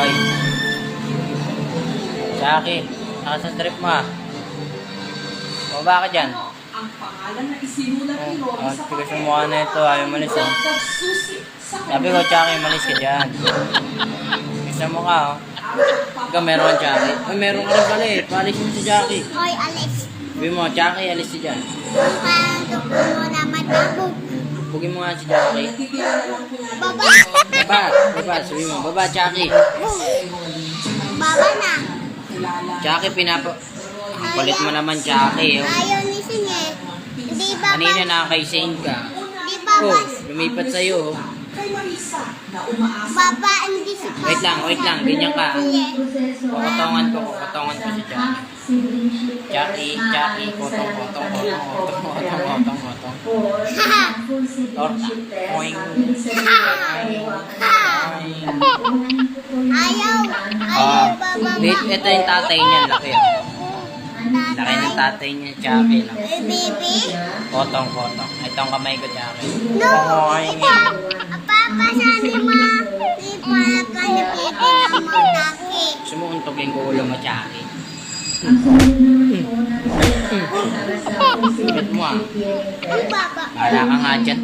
Ay. Jackie, nakasan trip mo ah. Baba ka dyan. Ang pangalan na isinulat ni Oh, ang sa papel. ng mukha na ito, ayaw malis sa Sabi ko, Jackie, malis ka dyan. Isa mo ka oh. Ikaw meron kang Jackie. Ay, meron ka rin pala eh. Palis mo si Jackie. Hoy, Alex. Sabi mo, Jackie, alis si dyan. Parang mo nga si Jackie. Baba. Baba, baba, sabi mo, baba, Jackie. Baba na. Jackie, pinapa... Ang kulit mo naman, Jackie. Oh. Ayaw ni Sinye. Di ba Kanina nakaka-sing ka. Di ba Oh, lumipat sa'yo. oh. Baba, hindi si Papa. Wait lang, wait lang, ganyan ka. Sige. Kukotongan ko, kukotongan ko si Jackie. Jackie, Jackie, kotong, kotong, kotong, kotong, kotong, kotong. Torta. Oing. Ayaw. Ah, Ayaw bababa. wait, ito yung tatay niya, laki. Laki ng tatay niya, Jackie lang. Eh, baby? Kotong, kotong. Ito ang kamay ko, Jackie. No. Oing. Papa, sabi mo. Di pala ka ni baby na mataki. Gusto mo untugin ko ulo mo, Jackie. Bakit mo ah? Bahala ka nga dyan.